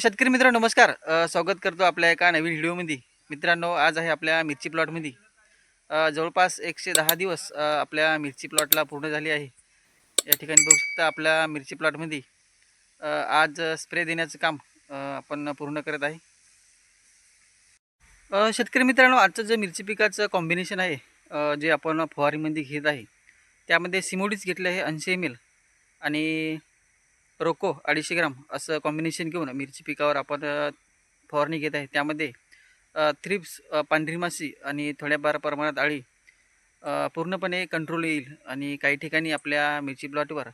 शेतकरी मित्र नमस्कार. अ, स्वागत करतो आपल्या एका नवीन व्हिडिओमध्ये मित्रांनो आज आहे आपल्या मिरची प्लॉटमध्ये जवळपास एकशे दहा दिवस आपल्या मिरची प्लॉटला पूर्ण झाली आहे. या ठिकाणी बघू शकता आपल्या मिरची प्लॉटमध्ये आज स्प्रे देण्याचं काम आपण पूर्ण करत आहे. शेतकरी मित्रांनो आजचं जे मिरची पिकाचं कॉम्बिनेशन आहे जे आपण फवारीमध्ये घेत आहे त्यामध्ये सिमोडीच घेतलं आहे ऐंशी एम एल आणि रोको अडीचशे ग्राम असं कॉम्बिनेशन घेऊन मिरची पिकावर आपण फवारणी घेत आहे. त्यामध्ये थ्रिप्स पांढरी माशी आणि थोड्याफार प्रमाणात आळी पूर्णपणे कंट्रोल येईल. आणि काही ठिकाणी आपल्या मिरची प्लॉटवर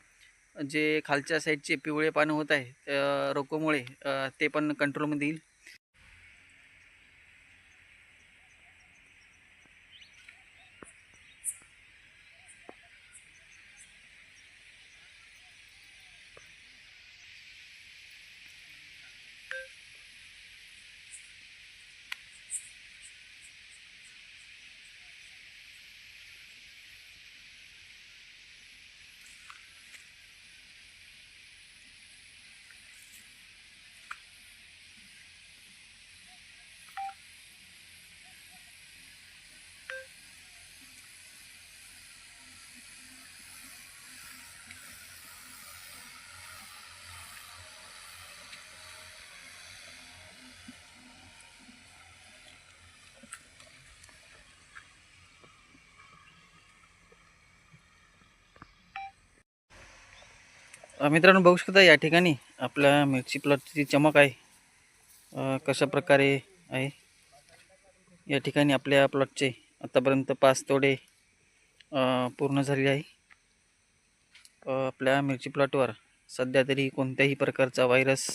जे खालच्या साईडचे पिवळे पानं होत आहे रोकोमुळे ते पण कंट्रोलमध्ये येईल. मित्रांनो बघू शकता या ठिकाणी आपल्या मिरची प्लॉटची चमक आहे. कशा प्रकारे आहे? या ठिकाणी आपल्या प्लॉटचे आत्तापर्यंत पाच तोडे पूर्ण झालेले आहे. आपल्या मिरची प्लॉटवर सध्या तरी कोणत्याही प्रकारचा व्हायरस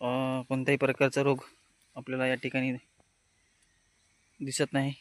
कोणत्याही प्रकारचा रोग आपल्याला या ठिकाणी दिसत नाही.